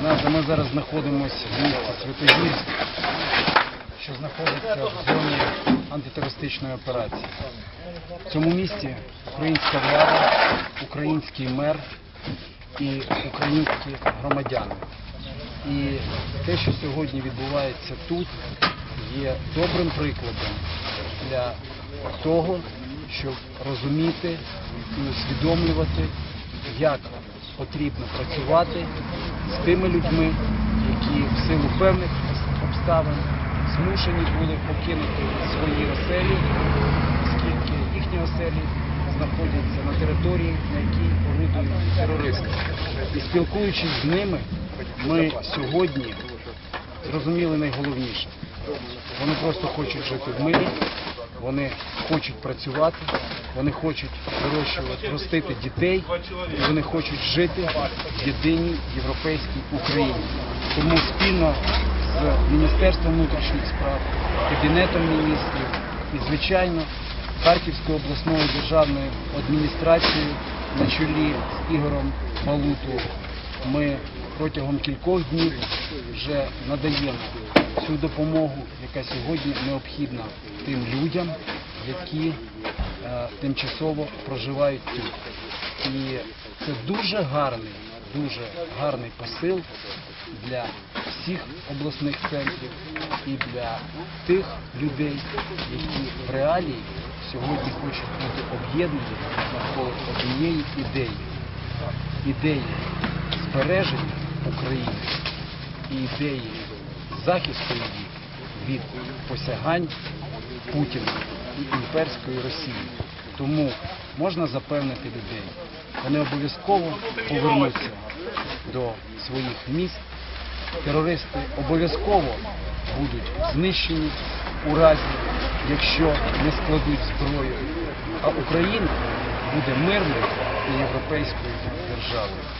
Знаєте, ми зараз знаходимося в місті Святогірськ, що знаходиться в зоні антитерористичної операції. В цьому місті українська влада, український мер і українські громадяни. І те, що сьогодні відбувається тут, є добрим прикладом для того, щоб розуміти і усвідомлювати, як потрібно працювати з тими людьми, які в силу певних обставин змушені були покинути свої оселі, оскільки їхні оселі знаходяться на території, на якій орудують терористи. І спілкуючись з ними, ми сьогодні зрозуміли найголовніше. Вони просто хочуть жити в мирі, вони хочуть працювати, вони хочуть вирощувати, ростити дітей, вони хочуть жити в єдиній європейській Україні. Тому спільно з Міністерством внутрішніх справ, Кабінетом міністрів і, звичайно, Харківською обласною державною адміністрацією на чолі з Ігорем Малутою ми протягом кількох днів вже надаємо цю допомогу, яка сьогодні необхідна тим людям, які тимчасово проживають тут. І це дуже гарний, дуже гарний посил для всіх обласних центрів і для тих людей, які в реалії сьогодні хочуть бути об'єднані навколо однієї ідеї ідеї збереження України і ідеї захисту її від посягань Путіна і імперської Росії. Тому можна запевнити людей, вони обов'язково повернуться до своїх міст. Терористи обов'язково будуть знищені у разі, якщо не складуть зброю, а Україна буде мирною і європейською державою.